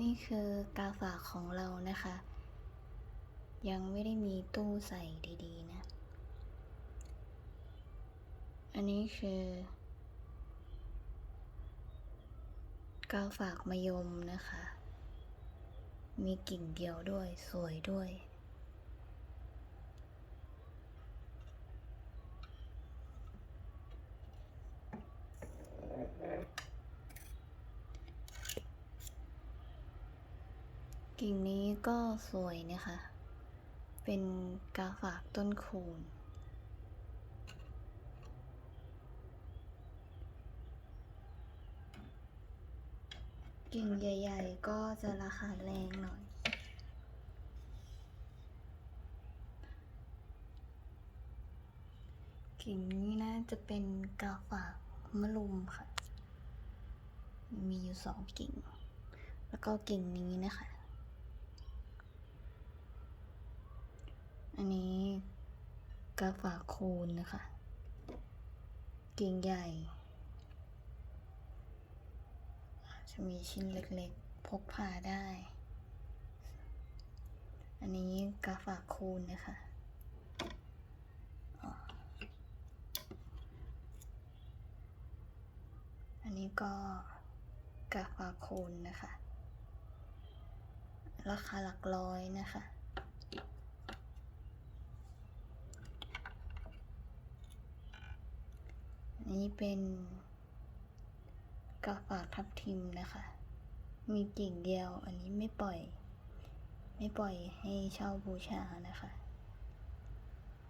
นี่คือกาฝากของเรานะคะ ยังไม่ได้มีตู้ใส่ดีๆนะ อันนี้คือกาฝากมะยมนะคะ มีกิ่งเดียวด้วยสวยด้วย กิ่งนี้ก็สวยนะคะ เป็นกาฝากต้นคูณกิ่งใหญ่ ๆ ก็จะราคาแรงหน่อย กิ่งนี้น่าจะเป็นกาฝากมะลุมค่ะ มีอยู่สองกิ่ง แล้วก็กิ่งนี้นะคะ อันนี้กาฝากคูณนะคะ กิ่งใหญ่ จะมีชิ้นเล็กๆ พกพาได้ อันนี้กาฝากคูณนะคะอันนี้ก็กาฝากคูณนะคะ ราคาหลักร้อยนะคะ นนี้เป็นกาฝากทับทิมนะคะ มีกิ่งเดียว อันนี้ไม่ปล่อย ไม่ปล่อยให้เช่าบูชานะคะ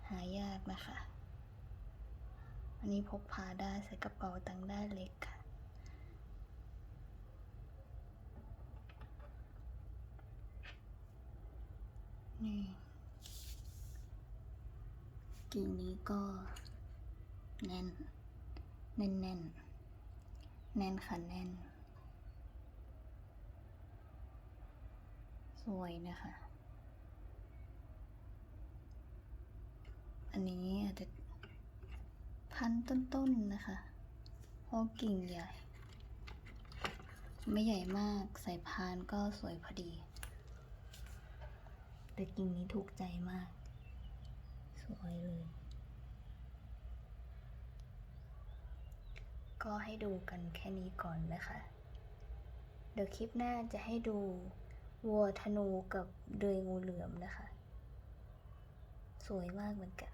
หายากนะคะ อันนี้พกพาได้ใส่กระเป๋าตังค์ได้เล็กค่ะนี่กิ่งนี้ก็แน่น แน่นแน่นแน่นค่ะแน่น สวยนะคะ อันนี้อาจจะพันต้นๆนะคะเพราะกิ่งใหญ่ ไม่ใหญ่มากใส่พานก็สวยพอดี แต่กิ่งนี้ถูกใจมาก สวยเลย ก็ให้ดูกันแค่นี้ก่อนนะคะ เดี๋ยวคลิปหน้าจะให้ดูวัวธนูกับเดือยงูเหลือมนะคะ สวยมากเหมือนกัน